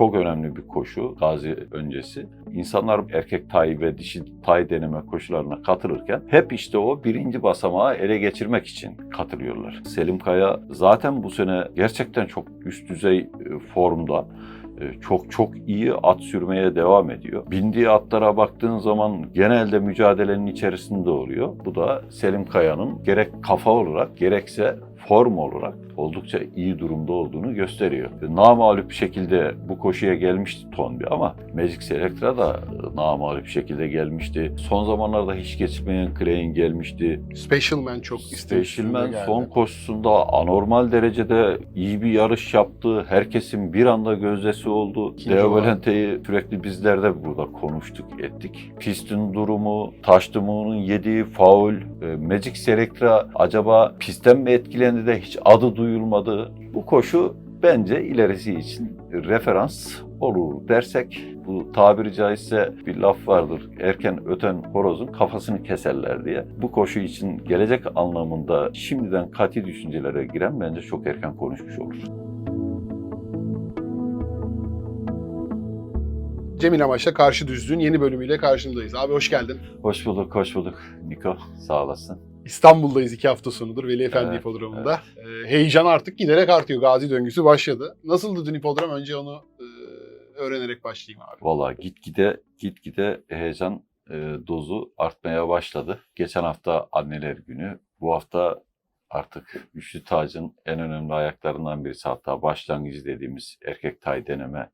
çok önemli bir koşu Gazi öncesi. İnsanlar erkek tay ve dişi tay deneme koşularına katılırken hep işte o birinci basamağı ele geçirmek için katılıyorlar. Selim Kaya zaten bu sene gerçekten çok üst düzey e, formda e, çok çok iyi at sürmeye devam ediyor. Bindiği atlara baktığın zaman genelde mücadelenin içerisinde oluyor. Bu da Selim Kaya'nın gerek kafa olarak gerekse form olarak oldukça iyi durumda olduğunu gösteriyor. Namalup bir şekilde bu koşuya gelmişti Tonbi ama Magic Selectra da e, namalup bir şekilde gelmişti. Son zamanlarda hiç geçmeyen Klein gelmişti. Special Man çok Special istemiştim. Man son koşusunda anormal derecede iyi bir yarış yaptı. Herkesin bir anda gözdesi oldu. Deo. Valente'yi sürekli bizler de burada konuştuk, ettik. Pistin durumu, Taştımoğlu'nun yediği faul, e, Magic Selectra acaba pistten mi etkilendi de hiç adı duyulmadı. Bu koşu bence ilerisi için referans olur dersek bu tabiri caizse bir laf vardır. Erken öten horozun kafasını keserler diye. Bu koşu için gelecek anlamında şimdiden kati düşüncelere giren bence çok erken konuşmuş olur. Cemil Amaç'la Karşı Düzlüğün yeni bölümüyle karşınızdayız. Abi hoş geldin. Hoş bulduk, hoş bulduk Niko. Sağ olasın. İstanbul'dayız iki hafta sonudur Veli Efendi Evet, hipodromunda. Ee, heyecan artık giderek artıyor. Gazi döngüsü başladı. Nasıldı dün hipodrom? Önce onu e, öğrenerek başlayayım abi. Valla gitgide gitgide heyecan e, dozu artmaya başladı. Geçen hafta anneler günü, bu hafta artık üçlü tacın en önemli ayaklarından birisi hatta başlangıcı dediğimiz erkek tay deneme,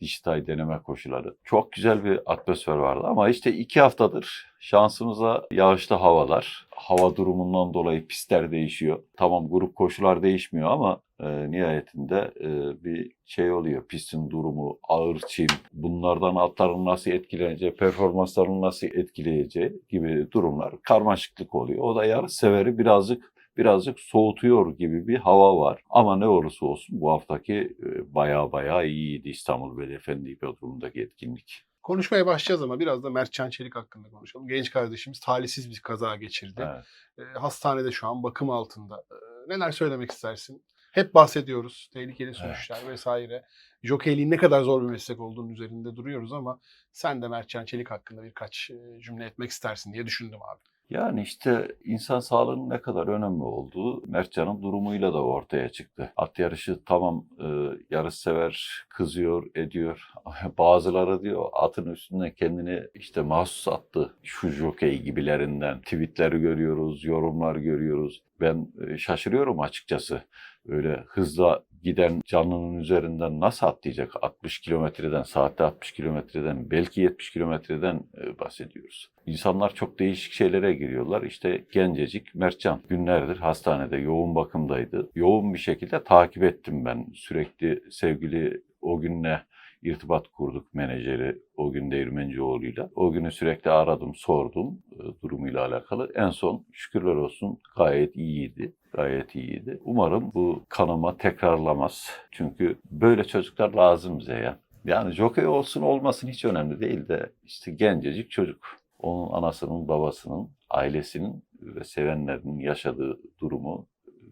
dişi tay deneme koşuları. Çok güzel bir atmosfer vardı ama işte iki haftadır şansımıza yağışlı havalar. Hava durumundan dolayı pistler değişiyor. Tamam grup koşular değişmiyor ama e, nihayetinde e, bir şey oluyor. Pistin durumu, ağır çim, bunlardan atların nasıl etkileneceği, performanslarını nasıl etkileyeceği gibi durumlar karmaşıklık oluyor. O da yarış severi birazcık birazcık soğutuyor gibi bir hava var. Ama ne olursa olsun bu haftaki e, baya baya iyiydi İstanbul Beyefendi Hipodromu'ndaki etkinlik. Konuşmaya başlayacağız ama biraz da Mertcan Çelik hakkında konuşalım. Genç kardeşimiz talihsiz bir kaza geçirdi. Evet. Ee, hastanede şu an bakım altında. Ee, neler söylemek istersin? Hep bahsediyoruz. Tehlikeli sürüşler vesaire. Jokeyliğin ne kadar zor bir meslek olduğunun üzerinde duruyoruz ama sen de Mertcan Çelik hakkında birkaç e, cümle etmek istersin diye düşündüm abi. Yani işte insan sağlığının ne kadar önemli olduğu Mertcan'ın durumuyla da ortaya çıktı. At yarışı tamam e, yarış sever, kızıyor, ediyor. Bazıları diyor atın üstüne kendini işte mahsus attı. Şu jokey gibilerinden tweetleri görüyoruz, yorumlar görüyoruz. Ben e, şaşırıyorum açıkçası. Öyle hızla giden canlının üzerinden nasıl atlayacak? 60 kilometreden, saatte 60 kilometreden, belki 70 kilometreden e, bahsediyoruz. İnsanlar çok değişik şeylere giriyorlar. İşte gencecik Mertcan günlerdir hastanede yoğun bakımdaydı. Yoğun bir şekilde takip ettim ben. Sürekli sevgili o günle irtibat kurduk menajeri o gün Değirmencioğlu'yla. O günü sürekli aradım, sordum e, durumuyla alakalı. En son şükürler olsun gayet iyiydi. Gayet iyiydi. Umarım bu kanama tekrarlamaz. Çünkü böyle çocuklar lazım bize ya. Yani jockey olsun olmasın hiç önemli değil de işte gencecik çocuk. Onun anasının, babasının, ailesinin ve sevenlerinin yaşadığı durumu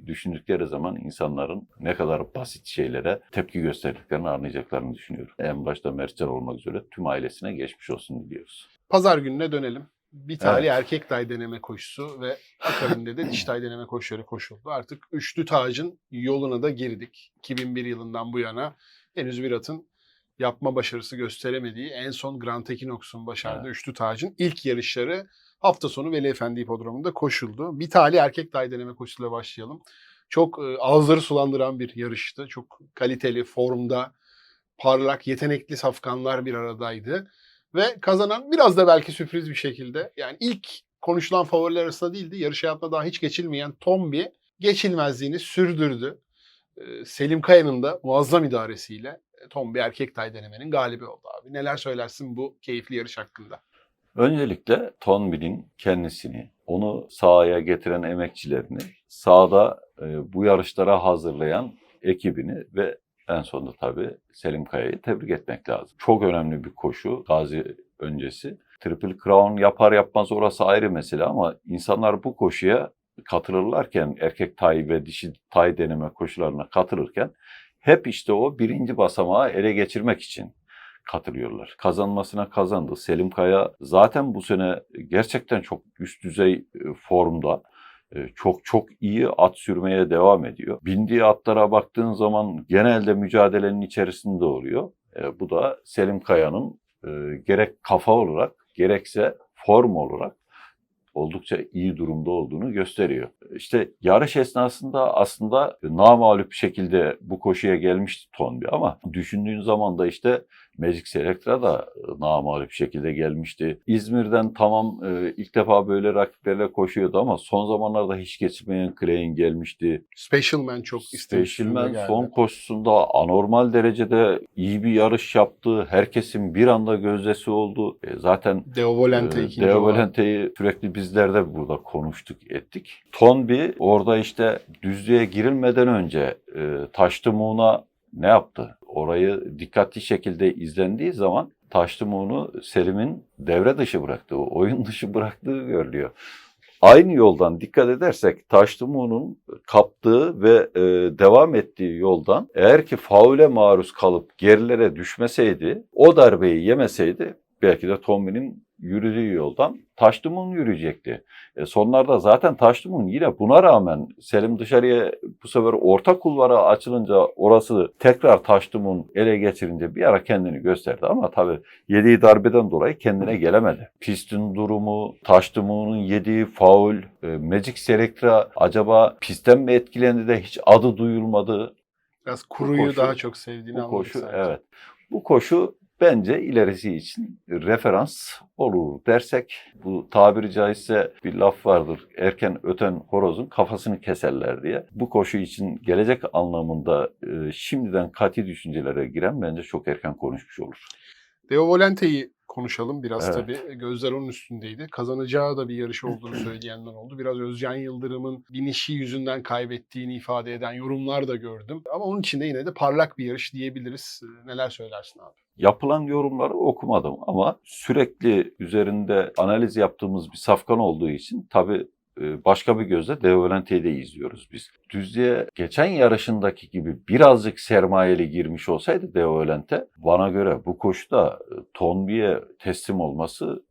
düşündükleri zaman insanların ne kadar basit şeylere tepki gösterdiklerini anlayacaklarını düşünüyorum. En başta Mertcan olmak üzere tüm ailesine geçmiş olsun diliyoruz. Pazar gününe dönelim. Bir tane Evet. erkek tay deneme koşusu ve akabinde de diş tay deneme koşuları koşuldu. Artık üçlü tacın yoluna da girdik. 2001 yılından bu yana henüz bir atın yapma başarısı gösteremediği en son Grant Equinox'un başardığı Evet. üçlü tacın ilk yarışları hafta sonu Veli Efendi Hipodromu'nda koşuldu. Bir tane erkek tay deneme koşusuyla başlayalım. Çok e, ağızları sulandıran bir yarıştı. Çok kaliteli, formda, parlak, yetenekli safkanlar bir aradaydı. Ve kazanan biraz da belki sürpriz bir şekilde yani ilk konuşulan favoriler arasında değildi. Yarış hayatında daha hiç geçilmeyen Tombi geçilmezliğini sürdürdü. Ee, Selim Kaya'nın da muazzam idaresiyle e, Tombi erkek tay denemenin galibi oldu abi. Neler söylersin bu keyifli yarış hakkında? Öncelikle Tonbi'nin kendisini, onu sahaya getiren emekçilerini, sahada e, bu yarışlara hazırlayan ekibini ve en sonunda tabii Selim Kaya'yı tebrik etmek lazım. Çok önemli bir koşu Gazi öncesi. Triple Crown yapar yapmaz orası ayrı mesele ama insanlar bu koşuya katılırlarken erkek tay ve dişi tay deneme koşularına katılırken hep işte o birinci basamağı ele geçirmek için katılıyorlar. Kazanmasına kazandı. Selim Kaya zaten bu sene gerçekten çok üst düzey e, formda. E, Çok çok iyi at sürmeye devam ediyor. Bindiği atlara baktığın zaman genelde mücadelenin içerisinde oluyor. E, Bu da Selim Kaya'nın e, gerek kafa olarak gerekse form olarak oldukça iyi durumda olduğunu gösteriyor. İşte yarış esnasında aslında namağlup bir şekilde bu koşuya gelmişti Tonbi ama düşündüğün zaman da işte Magic Selectra da e, namağlup bir şekilde gelmişti. İzmir'den tamam e, ilk defa böyle rakiplerle koşuyordu ama son zamanlarda hiç geçmeyen Klein gelmişti. Special Man çok istemiş. Special durumda Man geldi. son koşusunda anormal derecede iyi bir yarış yaptı. Herkesin bir anda gözdesi oldu. E, zaten Deo ee, ikinci Deo sürekli bizler de burada konuştuk, ettik. Tonbi orada işte düzlüğe girilmeden önce e, Taşlı Muğun'a ne yaptı? Orayı dikkatli şekilde izlendiği zaman Taşlı Muğun'u Selim'in devre dışı bıraktığı, oyun dışı bıraktığı görülüyor. Aynı yoldan dikkat edersek Taşlı Muğun'un kaptığı ve e, devam ettiği yoldan eğer ki faule maruz kalıp gerilere düşmeseydi, o darbeyi yemeseydi belki de Tombi'nin yürüdüğü yoldan Taşlımun yürüyecekti. E, sonlarda zaten Taşlımun yine buna rağmen Selim dışarıya bu sefer orta kulvara açılınca orası tekrar Taşlımun ele geçirince bir ara kendini gösterdi ama tabii yediği darbeden dolayı kendine gelemedi. Pistin durumu, Taşlımun'un yediği faul, e, Magic Selectra acaba pistten mi etkilendi de hiç adı duyulmadı. Biraz kuruyu koşu- daha çok sevdiğini Bu anladık koşu sanki. evet. Bu koşu bence ilerisi için referans olur dersek bu tabiri caizse bir laf vardır. Erken öten horozun kafasını keserler diye. Bu koşu için gelecek anlamında e, şimdiden kati düşüncelere giren bence çok erken konuşmuş olur. Deo Volante'yi konuşalım biraz Evet. tabii. Gözler onun üstündeydi. Kazanacağı da bir yarış olduğunu söyleyenler oldu. Biraz Özcan Yıldırım'ın binişi yüzünden kaybettiğini ifade eden yorumlar da gördüm. Ama onun için de yine de parlak bir yarış diyebiliriz. Ee, Neler söylersin abi? Yapılan yorumları okumadım ama sürekli üzerinde analiz yaptığımız bir safkan olduğu için tabii e, başka bir gözle Deolente'yi de izliyoruz biz. Düzlüğe geçen yarışındaki gibi birazcık sermayeli girmiş olsaydı Deolente bana göre bu koşuda e, Tonbi'ye teslim olması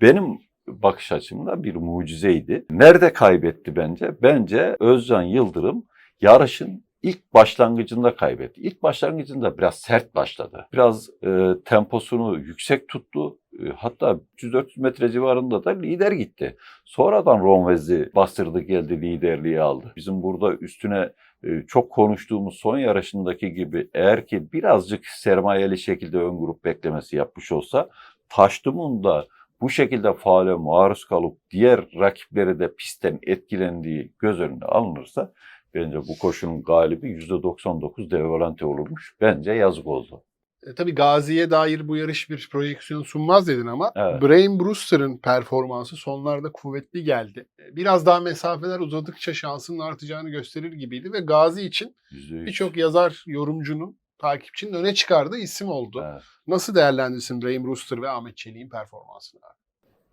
benim bakış açımda bir mucizeydi. Nerede kaybetti bence? Bence Özcan Yıldırım yarışın ilk başlangıcında kaybetti. İlk başlangıcında biraz sert başladı. Biraz e, temposunu yüksek tuttu. E, hatta 300-400 metre civarında da lider gitti. Sonradan Romvez'i bastırdı geldi liderliği aldı. Bizim burada üstüne e, çok konuştuğumuz son yarışındaki gibi eğer ki birazcık sermayeli şekilde ön grup beklemesi yapmış olsa Taşlımun da bu şekilde faale maruz kalıp diğer rakipleri de pistten etkilendiği göz önüne alınırsa bence bu koşunun galibi %99 Devolante olurmuş. Bence yazık oldu. E, tabii Gazi'ye dair bu yarış bir projeksiyon sunmaz dedin ama Evet. Brain Brewster'ın performansı sonlarda kuvvetli geldi. E, Biraz daha mesafeler uzadıkça şansının artacağını gösterir gibiydi ve Gazi için %100. birçok yazar, yorumcunun, takipçinin öne çıkardığı isim oldu. Evet. Nasıl değerlendirsin Brain Brewster ve Ahmet Çelik'in performansını?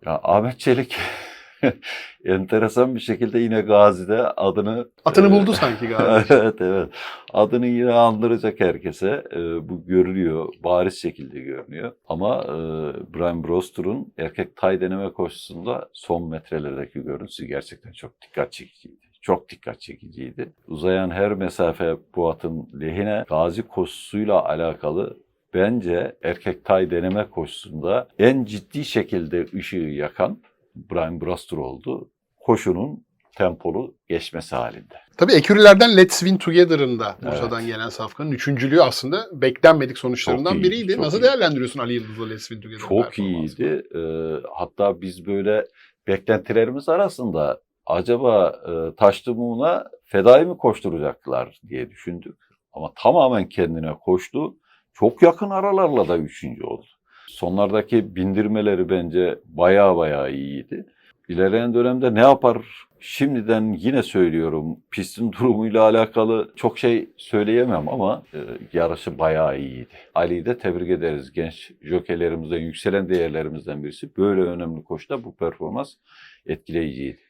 Ya Ahmet Çelik enteresan bir şekilde yine Gazi'de adını Atını e, buldu sanki Gazi. evet evet. Adını yine andıracak herkese. E, bu görülüyor. Bariz şekilde görünüyor. Ama e, Brian Broster'un erkek tay deneme koşusunda son metrelerdeki görüntüsü gerçekten çok dikkat çekiciydi. Çok dikkat çekiciydi. Uzayan her mesafe bu atın lehine gazi koşusuyla alakalı bence erkek tay deneme koşusunda en ciddi şekilde ışığı yakan Brian Broster oldu. Koşunun tempolu geçmesi halinde. Tabii ekürülerden Let's Win Together'ın da Evet. Bursa'dan gelen safkanın üçüncülüğü aslında beklenmedik sonuçlarından Çok iyiydi, biriydi. çok Nasıl iyi. değerlendiriyorsun Ali Yıldız'la Let's Win Together'ın Çok iyiydi. Ee, hatta biz böyle beklentilerimiz arasında acaba e, Taşlı Muğun'a fedai mi koşturacaklar diye düşündük. Ama tamamen kendine koştu. Çok yakın aralarla da üçüncü oldu. Sonlardaki bindirmeleri bence baya baya iyiydi. İlerleyen dönemde ne yapar? Şimdiden yine söylüyorum pistin durumuyla alakalı çok şey söyleyemem ama e, yarışı bayağı iyiydi. Ali'yi de tebrik ederiz. Genç jokeylerimizden, yükselen değerlerimizden birisi. Böyle önemli koşuda bu performans etkileyiciydi.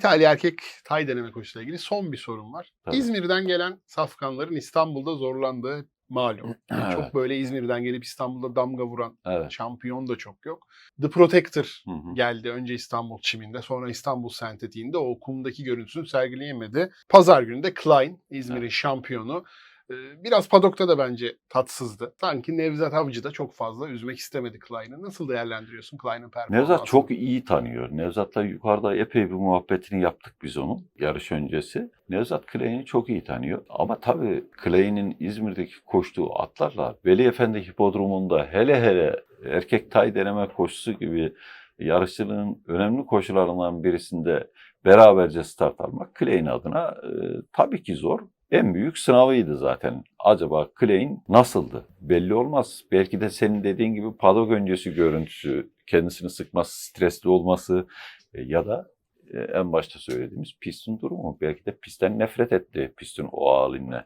Tane erkek tay deneme koşusuyla ilgili son bir sorum var. Tabii. İzmir'den gelen safkanların İstanbul'da zorlandığı malum. Evet. Çok böyle İzmir'den gelip İstanbul'da damga vuran Evet. şampiyon da çok yok. The Protector Hı hı. geldi. Önce İstanbul çiminde sonra İstanbul sentetiğinde o kumdaki görüntüsünü sergileyemedi. Pazar günü de Klein İzmir'in şampiyonu. Biraz padokta da bence tatsızdı. Sanki Nevzat Avcı da çok fazla üzmek istemedi Klein'i. Nasıl değerlendiriyorsun Klein'in performansını? Nevzat çok iyi tanıyor. Nevzat'la yukarıda epey bir muhabbetini yaptık biz onun yarış öncesi. Nevzat Clay'ini çok iyi tanıyor. Ama tabii Clay'inin İzmir'deki koştuğu atlarla Veli Efendi Hipodromu'nda hele hele erkek tay deneme koşusu gibi yarışçılığın önemli koşularından birisinde beraberce start almak Clay'in adına e, tabii ki zor. En büyük sınavıydı zaten. Acaba Klein nasıldı? Belli olmaz. Belki de senin dediğin gibi padok öncesi görüntüsü, kendisini sıkması, stresli olması e, ya da e, en başta söylediğimiz pistin durumu. Belki de pistten nefret etti pistin o halinden.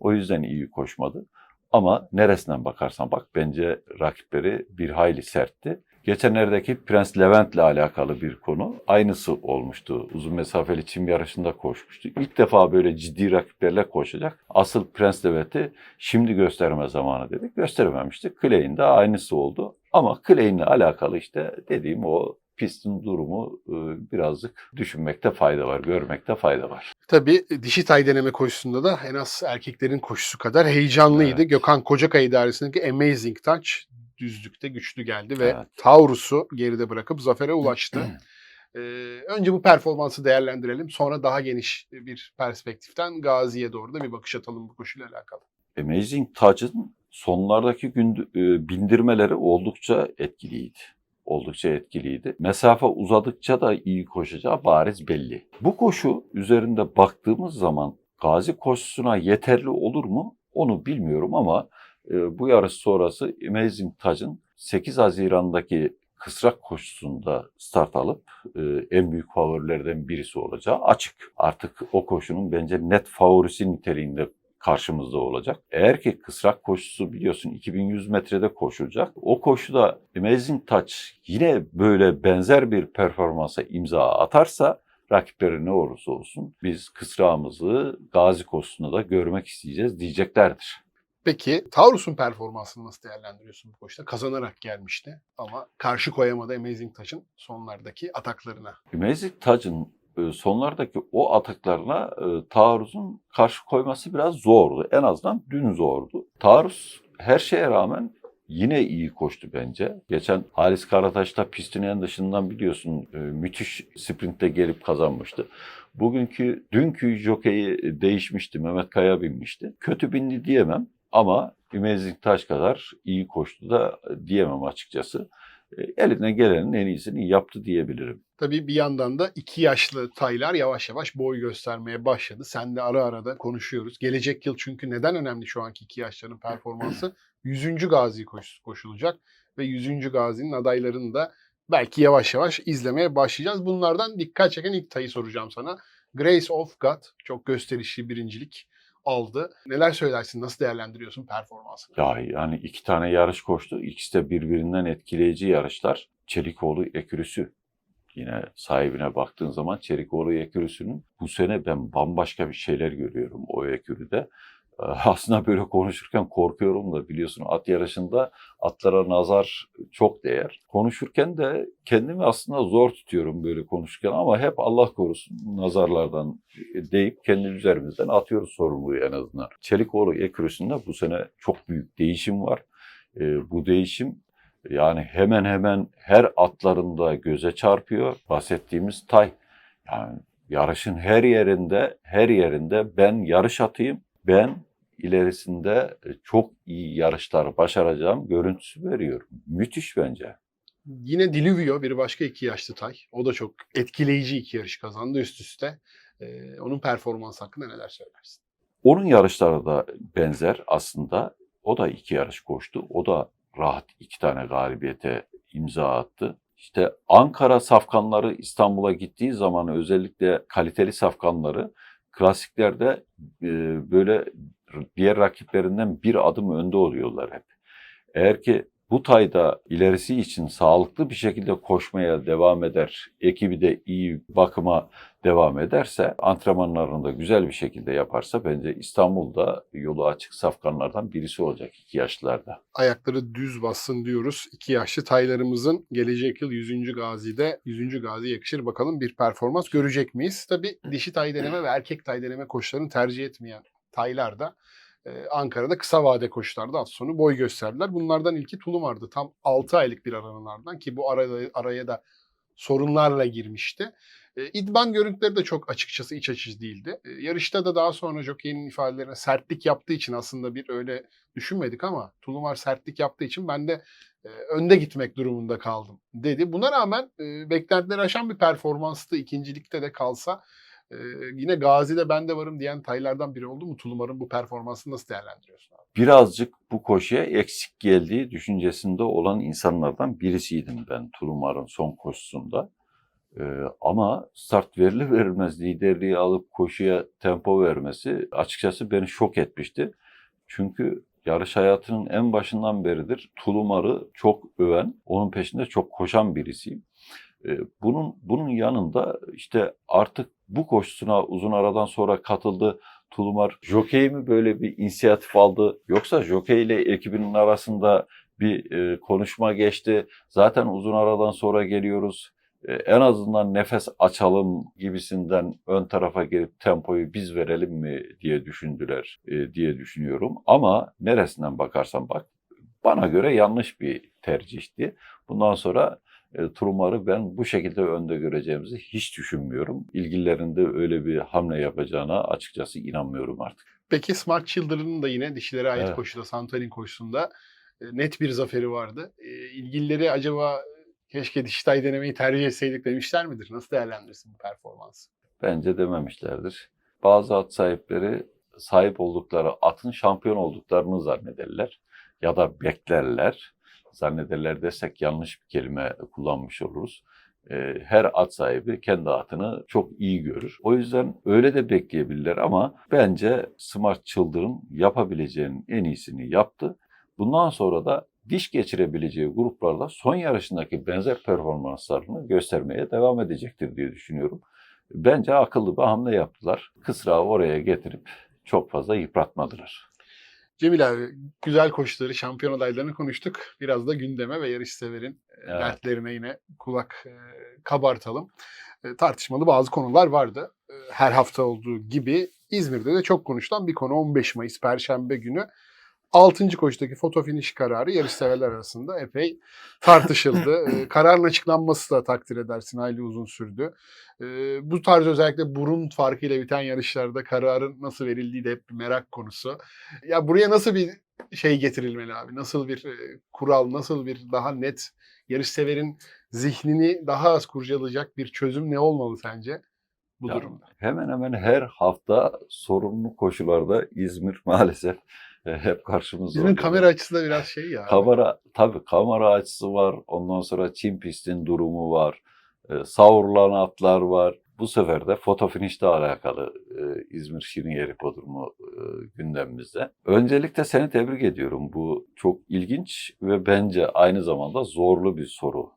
O yüzden iyi koşmadı. Ama neresinden bakarsan bak bence rakipleri bir hayli sertti. Geçenlerdeki Prens Levent'le alakalı bir konu. Aynısı olmuştu. Uzun mesafeli çim yarışında koşmuştu. İlk defa böyle ciddi rakiplerle koşacak. Asıl Prens Levent'i şimdi gösterme zamanı dedik. Gösterememiştik. Clay'in de aynısı oldu. Ama Clay'inle alakalı işte dediğim o pistin durumu e, birazcık düşünmekte fayda var, görmekte fayda var. Tabii dişi tay deneme koşusunda da en az erkeklerin koşusu kadar heyecanlıydı. Evet. Gökhan Kocakay idaresindeki Amazing Touch düzlükte güçlü geldi ve Evet. Taurus'u geride bırakıp zafere ulaştı. Ee, önce bu performansı değerlendirelim. Sonra daha geniş bir perspektiften Gazi'ye doğru da bir bakış atalım bu koşuyla alakalı. Amazing Touch'ın sonlardaki gün, bindirmeleri oldukça etkiliydi. Oldukça etkiliydi. Mesafe uzadıkça da iyi koşacağı bariz belli. Bu koşu üzerinde baktığımız zaman Gazi koşusuna yeterli olur mu? Onu bilmiyorum ama bu yarış sonrası Amazing Touch'ın 8 Haziran'daki kısrak koşusunda start alıp e, en büyük favorilerden birisi olacağı açık. Artık o koşunun bence net favorisi niteliğinde karşımızda olacak. Eğer ki kısrak koşusu biliyorsun 2100 metrede koşulacak. O koşuda Amazing Touch yine böyle benzer bir performansa imza atarsa rakipleri ne olursa olsun biz kısrağımızı Gazi koşusunda da görmek isteyeceğiz diyeceklerdir. Peki Taurus'un performansını nasıl değerlendiriyorsun bu koşuda? Kazanarak gelmişti ama karşı koyamadı Amazing Touch'ın sonlardaki ataklarına. Amazing Touch'ın e, sonlardaki o ataklarına e, taarruzun karşı koyması biraz zordu. En azından dün zordu. Taarruz her şeye rağmen yine iyi koştu bence. Geçen Halis Karataş da pistin en dışından biliyorsun e, müthiş sprintte gelip kazanmıştı. Bugünkü, dünkü jokeyi değişmişti. Mehmet Kaya binmişti. Kötü bindi diyemem ama Amazing Taş kadar iyi koştu da diyemem açıkçası. E, Eline gelenin en iyisini yaptı diyebilirim. Tabii bir yandan da iki yaşlı taylar yavaş yavaş boy göstermeye başladı. Sen de ara ara da konuşuyoruz. Gelecek yıl çünkü neden önemli şu anki iki yaşların performansı? 100. Gazi koşusu koşulacak ve 100. Gazi'nin adaylarını da belki yavaş yavaş izlemeye başlayacağız. Bunlardan dikkat çeken ilk tayı soracağım sana. Grace of God çok gösterişli birincilik aldı. Neler söylersin? Nasıl değerlendiriyorsun performansını? Ya yani iki tane yarış koştu. İkisi de birbirinden etkileyici yarışlar. Çelikoğlu Ekürüsü. Yine sahibine baktığın zaman Çelikoğlu Ekürüsü'nün bu sene ben bambaşka bir şeyler görüyorum o Ekürü'de. Ee, Aslında böyle konuşurken korkuyorum da biliyorsun at yarışında atlara nazar çok değer. Konuşurken de kendimi aslında zor tutuyorum böyle konuşurken ama hep Allah korusun nazarlardan deyip kendi üzerimizden atıyoruz sorumluluğu en azından. Çelikoğlu Ekürüsü'nde bu sene çok büyük değişim var. Ee, bu değişim yani hemen hemen her atlarında göze çarpıyor. Bahsettiğimiz tay. Yani yarışın her yerinde, her yerinde ben yarış atayım. Ben ilerisinde çok iyi yarışlar başaracağım görüntüsü veriyor. Müthiş bence. Yine Diluvio bir başka iki yaşlı tay. O da çok etkileyici iki yarış kazandı üst üste. Ee, onun performans hakkında neler söylersin? Onun yarışları da benzer aslında. O da iki yarış koştu. O da rahat iki tane galibiyete imza attı. İşte Ankara safkanları İstanbul'a gittiği zaman özellikle kaliteli safkanları klasiklerde e, böyle diğer rakiplerinden bir adım önde oluyorlar hep. Eğer ki bu tayda ilerisi için sağlıklı bir şekilde koşmaya devam eder, ekibi de iyi bakıma devam ederse, antrenmanlarını da güzel bir şekilde yaparsa bence İstanbul'da yolu açık safkanlardan birisi olacak iki yaşlılarda. Ayakları düz bassın diyoruz. İki yaşlı taylarımızın gelecek yıl 100. Gazi'de 100. Gazi yakışır bakalım bir performans görecek miyiz? Tabii dişi tay deneme ve erkek tay deneme koşularını tercih etmeyen taylar da Ankara'da kısa vade koşularda az sonu boy gösterdiler. Bunlardan ilki Tulumar'dı. Tam 6 aylık bir aranın ki bu araya, araya da sorunlarla girmişti. E, İdman görüntüleri de çok açıkçası iç açıcı değildi. E, yarışta da daha sonra jockey'in ifadelerine sertlik yaptığı için aslında bir öyle düşünmedik ama Tulumar sertlik yaptığı için ben de e, önde gitmek durumunda kaldım dedi. Buna rağmen e, beklentileri aşan bir performanstı. İkincilikte de kalsa e, yine Gazi'de ben de varım diyen taylardan biri oldu mu Tulumar'ın bu performansını nasıl değerlendiriyorsun abi? Birazcık bu koşuya eksik geldiği düşüncesinde olan insanlardan birisiydim ben Tulumar'ın son koşusunda. Ee, ama start verilir verilmez liderliği alıp koşuya tempo vermesi açıkçası beni şok etmişti. Çünkü yarış hayatının en başından beridir Tulumar'ı çok öven, onun peşinde çok koşan birisiyim. Bunun bunun yanında işte artık bu koşusuna uzun aradan sonra katıldı. Tulumar jokey mi böyle bir inisiyatif aldı yoksa jokey ile ekibinin arasında bir e, konuşma geçti. Zaten uzun aradan sonra geliyoruz. E, en azından nefes açalım gibisinden ön tarafa gelip tempoyu biz verelim mi diye düşündüler e, diye düşünüyorum. Ama neresinden bakarsan bak bana göre yanlış bir tercihti. Bundan sonra Trumar'ı ben bu şekilde önde göreceğimizi hiç düşünmüyorum. İlgililerinde öyle bir hamle yapacağına açıkçası inanmıyorum artık. Peki Smart Children'ın da yine dişilere ait Evet. koşuda, Santorin koşusunda e, net bir zaferi vardı. E, ilgilileri acaba keşke dişi tay denemeyi tercih etseydik demişler midir? Nasıl değerlendirirsin bu performansı? Bence dememişlerdir. Bazı at sahipleri sahip oldukları atın şampiyon olduklarını zannederler ya da beklerler. Zannederler desek yanlış bir kelime kullanmış oluruz. Ee, Her at sahibi kendi atını çok iyi görür. O yüzden öyle de bekleyebilirler ama bence Smart Children yapabileceğinin en iyisini yaptı. Bundan sonra da diş geçirebileceği gruplarda son yarışındaki benzer performanslarını göstermeye devam edecektir diye düşünüyorum. Bence akıllı bir hamle yaptılar. Kısrağı oraya getirip çok fazla yıpratmadılar. Cemil abi güzel koşuları, şampiyon adaylarını konuştuk. Biraz da gündeme ve yarış severin e, Evet. dertlerine yine kulak e, kabartalım. E, tartışmalı bazı konular vardı. E, her hafta olduğu gibi İzmir'de de çok konuşulan bir konu 15 Mayıs Perşembe günü 6. koşudaki foto finish kararı yarış severler arasında epey tartışıldı. E, kararın açıklanması da takdir edersin hayli uzun sürdü. E, bu tarz özellikle burun farkıyla biten yarışlarda kararın nasıl verildiği de hep bir merak konusu. Ya buraya nasıl bir şey getirilmeli abi? Nasıl bir e, kural, nasıl bir daha net yarışseverin zihnini daha az kurcalayacak bir çözüm ne olmalı sence bu Ya, durumda? Hemen hemen her hafta sorunlu koşularda İzmir maalesef hep karşımızda. Bizim kamera açısı da biraz şey ya. Kamera tabii kamera açısı var. Ondan sonra çim pistin durumu var. E, savrulan atlar var. Bu sefer de foto finişle alakalı e, İzmir Şirin Hipodromu e, gündemimizde. Öncelikle seni tebrik ediyorum. Bu çok ilginç ve bence aynı zamanda zorlu bir soru.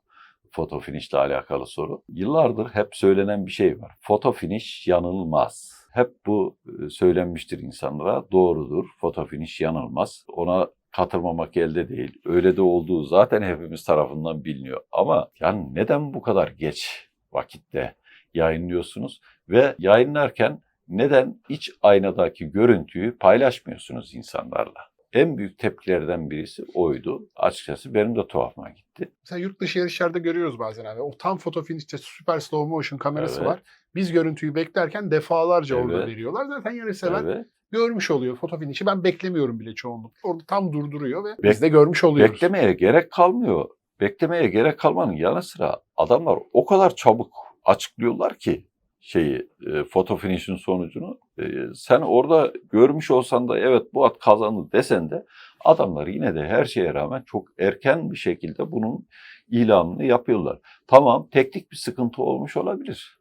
Foto finişle alakalı soru. Yıllardır hep söylenen bir şey var. Foto finish yanılmaz. Hep bu e, söylenmiştir insanlara. Doğrudur. Foto finish yanılmaz. Ona katılmamak elde değil. Öyle de olduğu zaten hepimiz tarafından biliniyor. Ama yani neden bu kadar geç vakitte yayınlıyorsunuz ve yayınlarken neden iç aynadaki görüntüyü paylaşmıyorsunuz insanlarla? En büyük tepkilerden birisi oydu. Açıkçası benim de tuhafıma gitti. Mesela yurt dışı yarışlarda görüyoruz bazen abi. O tam foto finişte süper slow motion kamerası Evet. var. Biz görüntüyü beklerken defalarca orada Evet. veriyorlar. Zaten yarış seven Evet. görmüş oluyor foto finişi. Ben beklemiyorum bile çoğunlukla. Orada tam durduruyor ve Bek- biz de görmüş oluyoruz. Beklemeye gerek kalmıyor. Beklemeye gerek kalmanın yanı sıra adamlar o kadar çabuk açıklıyorlar ki şeyi e, foto finish'in sonucunu. E, sen orada görmüş olsan da evet bu at kazandı desen de adamlar yine de her şeye rağmen çok erken bir şekilde bunun ilanını yapıyorlar. Tamam teknik bir sıkıntı olmuş olabilir.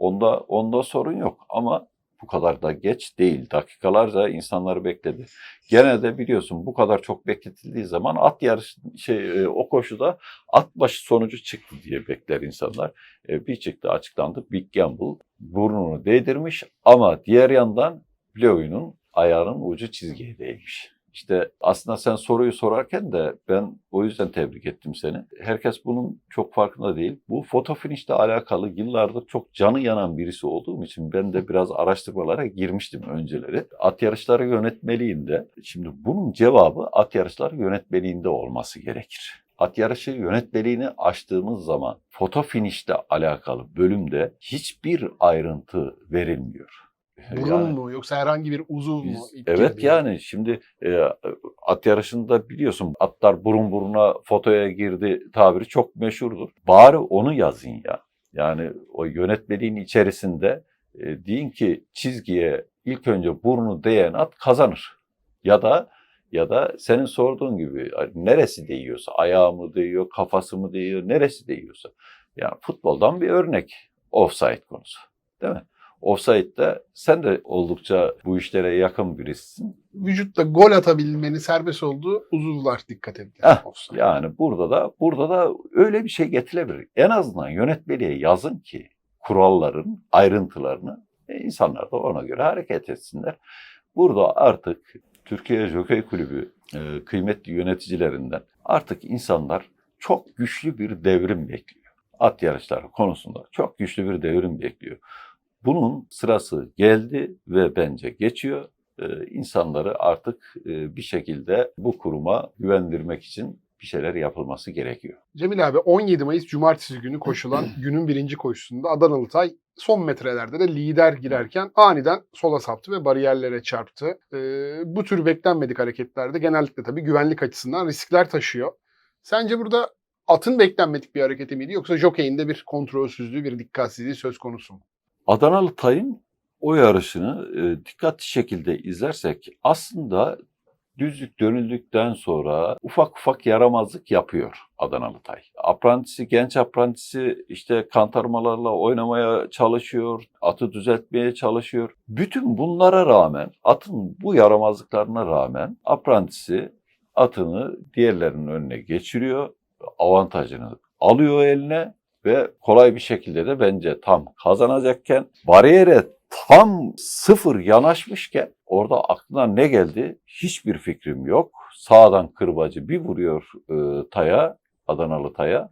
Onda onda sorun yok ama bu kadar da geç değil. Dakikalarca insanları bekledi. Gene de biliyorsun bu kadar çok bekletildiği zaman at yarış şey e, o koşuda at başı sonucu çıktı diye bekler insanlar. E, bir çıktı açıklandı. Big Gamble burnunu değdirmiş ama diğer yandan Leo'nun ayağının ucu çizgiye değmiş. İşte aslında sen soruyu sorarken de ben o yüzden tebrik ettim seni. Herkes bunun çok farkında değil. Bu foto finish'le alakalı yıllardır çok canı yanan birisi olduğum için ben de biraz araştırmalara girmiştim önceleri. At yarışları yönetmeliğinde, şimdi bunun cevabı at yarışları yönetmeliğinde olması gerekir. At yarışı yönetmeliğini açtığımız zaman foto finish'le alakalı bölümde hiçbir ayrıntı verilmiyor. Burun Yani- mu yoksa herhangi bir uzuv mu? biz, İp evet gibi. yani şimdi e, at yarışında biliyorsun atlar burun buruna fotoya girdi tabiri çok meşhurdur. Bari onu yazın ya. Yani o yönetmeliğin içerisinde e, deyin ki çizgiye ilk önce burnu değen at kazanır. Ya da ya da senin sorduğun gibi neresi değiyorsa, ayağı mı değiyor, kafası mı değiyor, neresi değiyorsa. Yani futboldan bir örnek offside konusu. Değil mi? Offside'de sen de oldukça bu işlere yakın birisin. Vücutta gol atabilmenin serbest olduğu uzuvlar dikkat edilir. Heh, Offside. Yani burada da burada da öyle bir şey getirilebilir. En azından yönetmeliğe yazın ki kuralların ayrıntılarını e, insanlar da ona göre hareket etsinler. Burada artık Türkiye Jockey Kulübü e, kıymetli yöneticilerinden artık insanlar çok güçlü bir devrim bekliyor. At yarışları konusunda çok güçlü bir devrim bekliyor. Bunun sırası geldi ve bence geçiyor. Ee, insanları artık e, bir şekilde bu kuruma güvendirmek için bir şeyler yapılması gerekiyor. Cemil abi 17 Mayıs Cumartesi günü koşulan günün birinci koşusunda Adanalı Tay son metrelerde de lider girerken aniden sola saptı ve bariyerlere çarptı. Ee, bu tür beklenmedik hareketlerde genellikle tabii güvenlik açısından riskler taşıyor. Sence burada atın beklenmedik bir hareketi miydi yoksa jockey'in de bir kontrolsüzlüğü, bir dikkatsizliği söz konusu mu? Adanalı Tay'ın o yarışını e, dikkatli şekilde izlersek aslında düzlük dönüldükten sonra ufak ufak yaramazlık yapıyor Adanalı Tay. Aprantisi, genç aprantisi işte kantarmalarla oynamaya çalışıyor, atı düzeltmeye çalışıyor. Bütün bunlara rağmen, atın bu yaramazlıklarına rağmen aprantisi atını diğerlerinin önüne geçiriyor, avantajını alıyor eline ve kolay bir şekilde de bence tam kazanacakken bariyere tam sıfır yanaşmışken orada aklına ne geldi hiçbir fikrim yok. Sağdan kırbacı bir vuruyor e, Tay'a, Adanalı Tay'a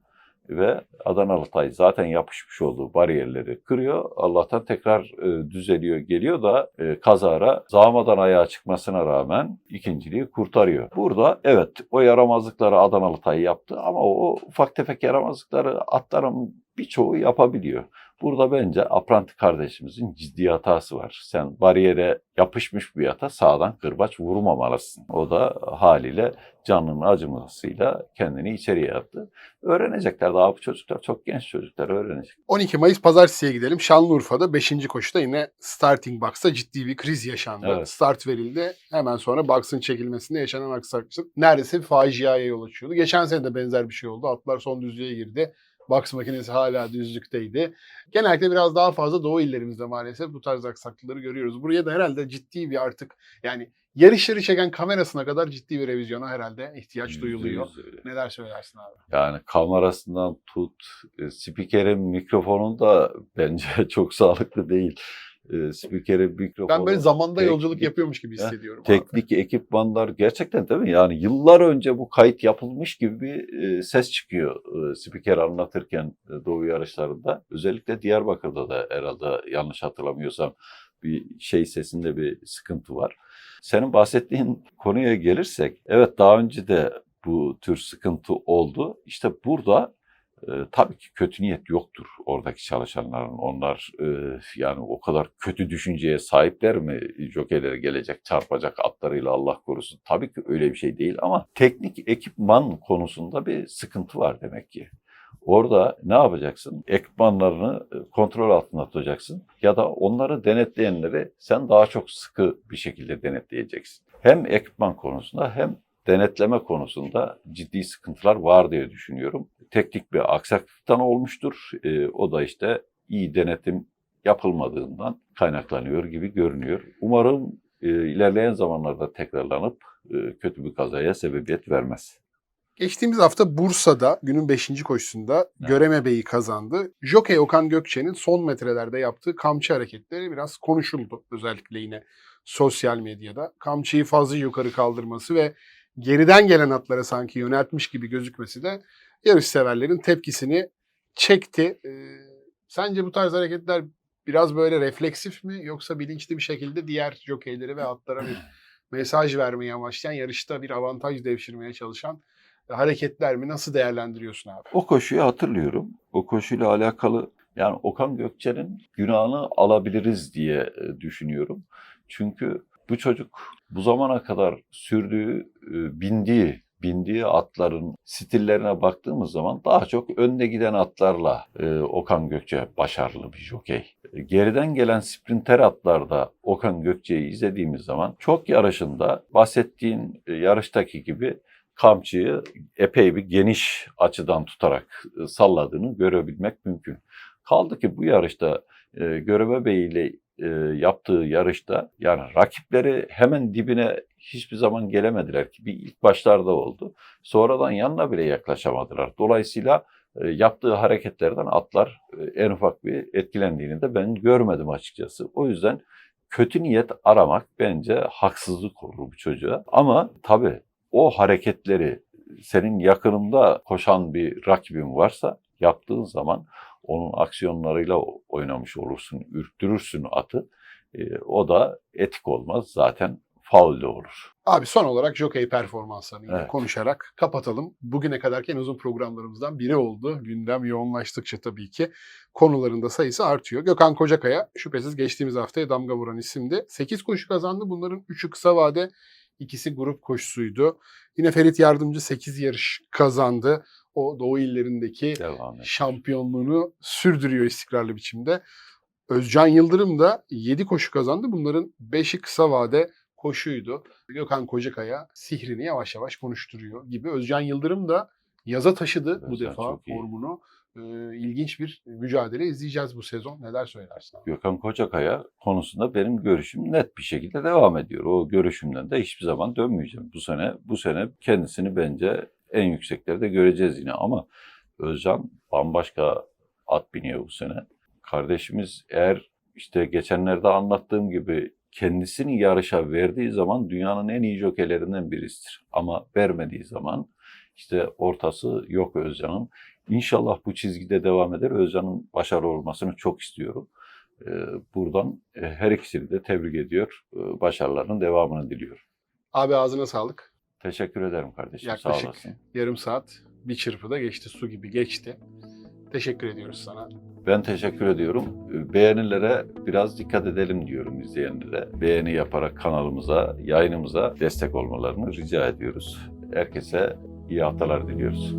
ve Adanalı Tay zaten yapışmış olduğu bariyerleri kırıyor. Allah'tan tekrar e, düzeliyor geliyor da e, kazara zamadan ayağa çıkmasına rağmen ikinciliği kurtarıyor. Burada evet o yaramazlıkları Adanalı Tay yaptı ama o ufak tefek yaramazlıkları atların birçoğu yapabiliyor. Burada bence Apranti kardeşimizin ciddi hatası var. Sen bariyere yapışmış bir ata sağdan kırbaç vurmamalısın. O da haliyle canının acımasıyla kendini içeriye attı. Öğrenecekler daha bu çocuklar çok genç çocuklar öğrenecek. 12 Mayıs Pazartesi'ye gidelim. Şanlıurfa'da 5. koşuda yine starting box'ta ciddi bir kriz yaşandı. Evet. Start verildi. Hemen sonra box'ın çekilmesinde yaşanan aksaklık neredeyse faciaya yol açıyordu. Geçen sene de benzer bir şey oldu. Atlar son düzlüğe girdi. Box makinesi hala düzlükteydi. Genellikle biraz daha fazla doğu illerimizde maalesef bu tarz aksaklıkları görüyoruz. Buraya da herhalde ciddi bir artık yani yarışları çeken kamerasına kadar ciddi bir revizyona herhalde ihtiyaç duyuluyor. Yüzde. Neler söylersin abi? Yani kamerasından tut, e, spikerin mikrofonu da bence çok sağlıklı değil. E, spikerin mikrofonu... Ben böyle zamanda teknik- yolculuk yapıyormuş gibi hissediyorum. abi. Teknik ekipmanlar gerçekten değil mi? Yani yıllar önce bu kayıt yapılmış gibi bir e, ses çıkıyor e, spiker anlatırken e, doğu yarışlarında. Özellikle Diyarbakır'da da herhalde yanlış hatırlamıyorsam bir şey sesinde bir sıkıntı var. Senin bahsettiğin konuya gelirsek, evet daha önce de bu tür sıkıntı oldu. İşte burada e, tabii ki kötü niyet yoktur oradaki çalışanların. Onlar e, yani o kadar kötü düşünceye sahipler mi? Jokeylere gelecek, çarpacak atlarıyla Allah korusun. Tabii ki öyle bir şey değil ama teknik ekipman konusunda bir sıkıntı var demek ki. Orada ne yapacaksın? Ekipmanlarını e, kontrol altında tutacaksın ya da onları denetleyenleri sen daha çok sıkı bir şekilde denetleyeceksin. Hem ekipman konusunda hem denetleme konusunda ciddi sıkıntılar var diye düşünüyorum. Teknik bir aksaklıktan olmuştur. E, o da işte iyi denetim yapılmadığından kaynaklanıyor gibi görünüyor. Umarım e, ilerleyen zamanlarda tekrarlanıp e, kötü bir kazaya sebebiyet vermez. Geçtiğimiz hafta Bursa'da günün 5. koşusunda Göreme Bey'i kazandı. Jockey Okan Gökçe'nin son metrelerde yaptığı kamçı hareketleri biraz konuşuldu. Özellikle yine sosyal medyada. Kamçıyı fazla yukarı kaldırması ve geriden gelen atlara sanki yöneltmiş gibi gözükmesi de yarış severlerin tepkisini çekti. Ee, sence bu tarz hareketler biraz böyle refleksif mi yoksa bilinçli bir şekilde diğer jokeyleri ve atlara bir mesaj vermeye amaçlayan yarışta bir avantaj devşirmeye çalışan hareketler mi? Nasıl değerlendiriyorsun abi? O koşuyu hatırlıyorum. O koşuyla alakalı yani Okan Gökçe'nin günahını alabiliriz diye e, düşünüyorum. Çünkü bu çocuk bu zamana kadar sürdüğü, e, bindiği, bindiği atların stillerine baktığımız zaman daha çok önde giden atlarla e, Okan Gökçe başarılı bir jokey. E, Geriden gelen sprinter atlarda Okan Gökçe'yi izlediğimiz zaman çok yarışında bahsettiğin e, yarıştaki gibi kamçıyı epey bir geniş açıdan tutarak salladığını görebilmek mümkün. Kaldı ki bu yarışta e, Göreve Bey ile e, yaptığı yarışta yani rakipleri hemen dibine hiçbir zaman gelemediler ki bir ilk başlarda oldu. Sonradan yanına bile yaklaşamadılar. Dolayısıyla e, yaptığı hareketlerden atlar e, en ufak bir etkilendiğini de ben görmedim açıkçası. O yüzden kötü niyet aramak bence haksızlık olur bu çocuğa. Ama tabii o hareketleri senin yakınında koşan bir rakibin varsa yaptığın zaman onun aksiyonlarıyla oynamış olursun, ürktürürsün atı. E, o da etik olmaz. Zaten faul de olur. Abi son olarak jockey performanslarını yine Evet. konuşarak kapatalım. Bugüne kadarki en uzun programlarımızdan biri oldu. Gündem yoğunlaştıkça tabii ki konuların da sayısı artıyor. Gökhan Kocakaya şüphesiz geçtiğimiz haftaya damga vuran isimdi. 8 koşu kazandı. Bunların 3'ü kısa vade, ikisi grup koşusuydu. Yine Ferit Yardımcı 8 yarış kazandı. O Doğu illerindeki şampiyonluğunu sürdürüyor istikrarlı biçimde. Özcan Yıldırım da 7 koşu kazandı. Bunların 5'i kısa vade koşuydu. Gökhan Kocakaya sihrini yavaş yavaş konuşturuyor gibi. Özcan Yıldırım da yaza taşıdı bu Özcan defa çok iyi. formunu. Ee, ilginç bir mücadele izleyeceğiz bu sezon. Neler söylersin? Gökhan Kocakaya konusunda benim görüşüm net bir şekilde devam ediyor. O görüşümden de hiçbir zaman dönmeyeceğim. Bu sene bu sene kendisini bence en yükseklerde göreceğiz yine ama Özcan bambaşka at biniyor bu sene. Kardeşimiz eğer işte geçenlerde anlattığım gibi kendisini yarışa verdiği zaman dünyanın en iyi jokeylerinden birisidir. Ama vermediği zaman işte ortası yok Özcan'ın. İnşallah bu çizgide devam eder. Özcan'ın başarılı olmasını çok istiyorum. Ee, Buradan e, her ikisini de tebrik ediyor. Ee, Başarılarının devamını diliyor. Abi ağzına sağlık. Teşekkür ederim kardeşim. Sağ Yaklaşık olasın. yarım saat bir çırpıda geçti. Su gibi geçti. Teşekkür ediyoruz sana. Ben teşekkür ediyorum. Beğenilere biraz dikkat edelim diyorum izleyenlere. Beğeni yaparak kanalımıza, yayınımıza destek olmalarını rica ediyoruz. Herkese iyi haftalar diliyoruz.